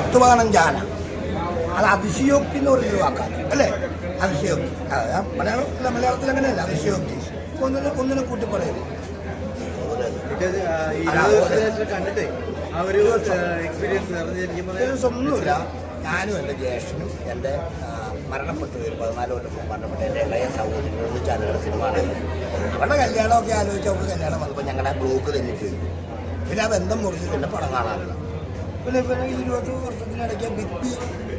പത്ത് പതിനഞ്ച് ആന അത് അതിശയോക്തി എന്ന് പറയുന്ന വാക്കാണ്. അല്ലേ? അതിശയോക്തി. മലയാളത്തിൽ ഞാൻ മലയാളം അല്ല മലയാളത്തിൽ അങ്ങനെയല്ല. അതിശയോക്തി. ഒന്നിനെ ഒന്നിനെ കൂട്ടി എക്സ്പീരിയൻസ് ഒന്നുമില്ല. ഞാനും എന്റെ ജ്യേഷ്ഠനും എന്റെ മരണപ്പെട്ടു ഒരു പതിനാല് കൊല്ലം മരണപ്പെട്ട എന്റെ ഇളയ സഹോദരനും ഒന്നിച്ച് ആളുകളുടെ സിനിമ അവരുടെ കല്യാണമൊക്കെ ആലോചിച്ച് അവർക്ക് കല്യാണം വന്നപ്പോൾ ഞങ്ങളുടെ ബ്ലോക്ക് തന്നിട്ട് പിന്നെ ആ ബന്ധം മുറിച്ച് പിന്നെ പടം കാണാറില്ല. പിന്നെ വർഷത്തിനിടയ്ക്ക് ഭിത്തി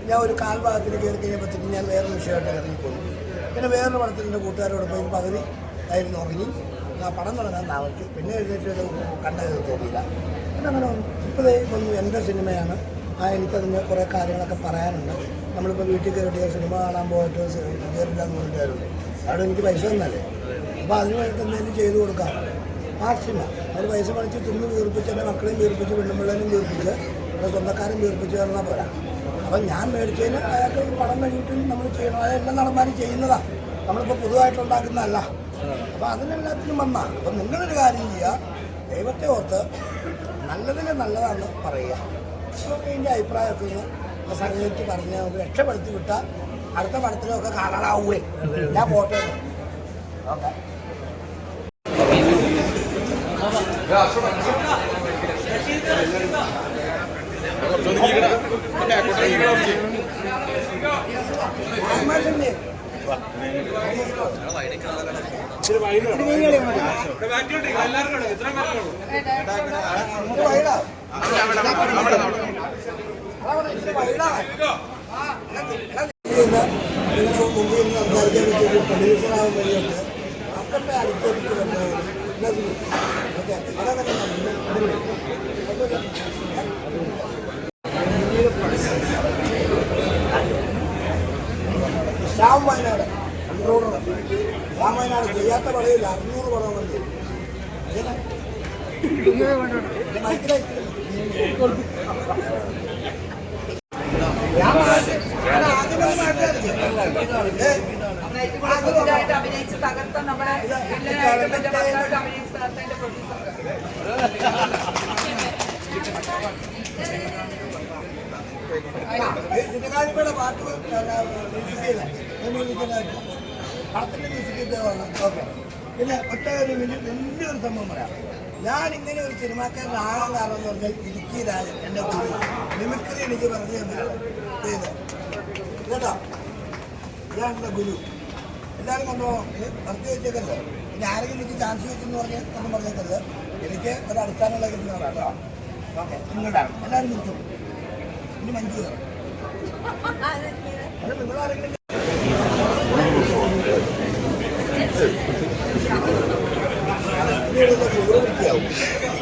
ഞാൻ ഒരു കാൽഭാഗത്തിൽ കയറി കഴിയുമ്പോഴത്തേക്ക് ഞാൻ വേറെ വിഷയമായിട്ട് ഇറങ്ങിപ്പോയി പിന്നെ വേറൊരു പടത്തിൽ എന്റെ കൂട്ടുകാരോടൊപ്പം ഈ പകുതി ആയിരുന്നു ഉറങ്ങി. ആ പടം തുടങ്ങാൻ താമസിച്ചു പിന്നെ എഴുന്നേറ്റ് കണ്ടത് തോന്നിയില്ല. പിന്നെ അങ്ങനെ ഇപ്പോഴേ വന്നു എന്റെ സിനിമയാണ്. ആ എനിക്കതിന് കുറേ കാര്യങ്ങളൊക്കെ പറയാനുണ്ട്. നമ്മളിപ്പോൾ വീട്ടിൽ കയറിയിട്ട് സിനിമ കാണാൻ പോയിട്ട് കയറില്ല എന്ന് പറഞ്ഞിട്ടായിരുന്നു. അവിടെ എനിക്ക് പൈസ തന്നല്ലേ? അപ്പോൾ അതിന് വേണ്ടിയിട്ട് എന്തെങ്കിലും ചെയ്തു കൊടുക്കാം. മാക്സിമം അവർ പൈസ പണിച്ച് തിന്ന് വീർപ്പിച്ച് എന്റെ മക്കളെയും വീർപ്പിച്ച് പെണ്ണുമ്പിള്ളേനും വീർപ്പിച്ച് എന്റെ സ്വന്തക്കാരും തീർപ്പിച്ചു തന്നാൽ പോരാ. അപ്പം ഞാൻ മേടിച്ചതിന് അയാൾക്ക് ഈ പടം കഴിഞ്ഞിട്ടും നമ്മൾ ചെയ്യണം അതെല്ലാം നടന്മാരും ചെയ്യുന്നതാണ് നമ്മളിപ്പോൾ പുതുതായിട്ടുണ്ടാക്കുന്നതല്ല അപ്പം അതിനെല്ലാത്തിനും വന്നാൽ അപ്പം നിങ്ങളൊരു കാര്യം ചെയ്യുക ദൈവത്തെ ഓർത്ത് നല്ലതിന് നല്ലതാണെന്ന് പറയുക. എന്റെ അഭിപ്രായമൊക്കെ ഒന്ന് സഹകരിച്ച് പറഞ്ഞ് നമുക്ക് രക്ഷപ്പെടുത്തി വിട്ടാൽ അടുത്ത പടത്തിലൊക്കെ കാണാനാവുകയും ഞാൻ പോട്ടെ. ഓക്കെ. സംസാരിക്കാൻ പറ്റിയ അക്കത്തെ അടുത്തേക്ക് ഓക്കെ അതൊക്കെ ശ്യാം വയനാട് കൺട്രോളർ ശ്യാം വയനാട് ചെയ്യാത്ത പടയില്ല അറുന്നൂറ് പടം വന്നു അഭിനയിച്ച് തകർത്ത മക്കളായിട്ട് അഭിനയിച്ച് തകർത്തതിന്റെ പ്രൊഡ്യൂസർ പാട്ട് പിന്നെ ഒറ്റ വലിയ വലിയൊരു സംഭവം പറയാം ഞാൻ ഇങ്ങനെ ഒരു സിനിമാക്കാരനാകാൻ കാരണം എന്ന് പറഞ്ഞാൽ ഇടുക്കി രാജൻ എന്റെ ഗുരു മിമിക്രി എനിക്ക് പറഞ്ഞു തന്നെയാണ് ചെയ്ത് കേട്ടോ ഇതാണ് എന്റെ ഗുരു എല്ലാവരും കണ്ടോ വർക്ക് വെച്ചേക്കല്ലേ പിന്നെ ആരെങ്കിലും എനിക്ക് ചാൻസ് വെച്ചെന്ന് പറഞ്ഞ് ഒന്നും പറഞ്ഞേക്കരുത് എനിക്ക് ഒരു അടിസ്ഥാനമുള്ള കിട്ടുന്നതാണ് കേട്ടോ ഓക്കെ നിങ്ങളുടെ എല്ലാവരും നിർത്തും ഇനി മഞ്ജു അത് നിങ്ങളാരെങ്കിലും Vila da Moura Miguel.